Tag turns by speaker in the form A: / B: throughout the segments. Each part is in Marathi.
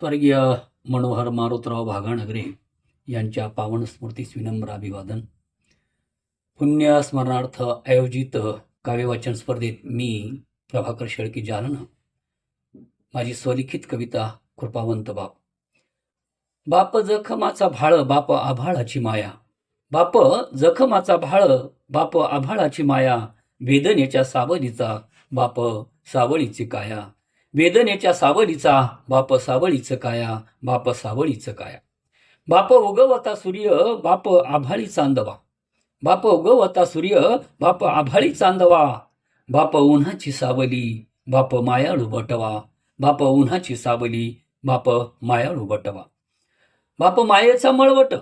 A: स्वर्गीय मनोहर मारुतराव भागानगरे यांच्या पावन स्मृतीस विनम्र अभिवादन. पुण्य स्मरणार्थ आयोजित काव्यवाचन स्पर्धेत मी प्रभाकर शेळके जालना माझी स्वलिखित कविता कृपावंत बाप. बाप जखमाचा भाळ बाप आभाळाची माया. बाप जखमाचा भाळ बाप आभाळाची माया. वेदनेच्या सावलीचा बाप सावळीची काया. वेदनेच्या सावलीचा बाप सावळीचं काया बाप सावळीचं काया. बाप उगवता सूर्य बाप आभाळी चांदवा. बाप उगवता सूर्य बाप आभाळी चांदवा. बाप उन्हाची सावली बाप मायाळू बटवा. बाप उन्हाची सावली बाप मायाळू बटवा. बाप मायेचा मळवट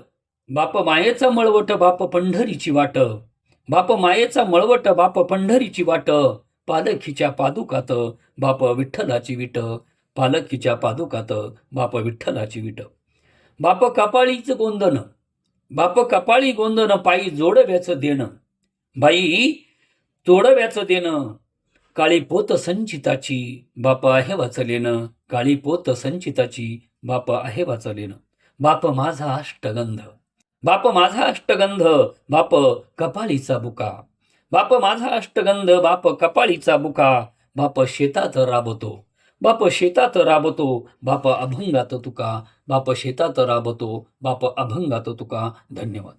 A: बाप मायेचा मळवट बाप पंढरीची वाट. बाप मायेचा मळवट बाप पंढरीची वाट. पालखीच्या पादुकात बाप विठ्ठलाची विट. पालखीच्या पादुकात बाप विठ्ठलाची विट. बाप कपाळीचं गोंदन. बाप कपाळी गोंदन पायी जोडव्याचं देणं. बाई जोडव्याचं देणं. काळी पोत संचिताची बाप आहे वाचलेनं काळी पोत संचिताची बाप आहे वाचलेनं बाप माझा अष्टगंध. बाप माझा अष्टगंध. बाप कपाळीचा बुका. बाप माझा अष्टगंध बाप कपाळीचा बुका बाप शेतात राबतो. बाप शेतात राबतो बाप अभंगात तुका. बाप शेतात राबतो बाप अभंगात तुका. धन्यवाद.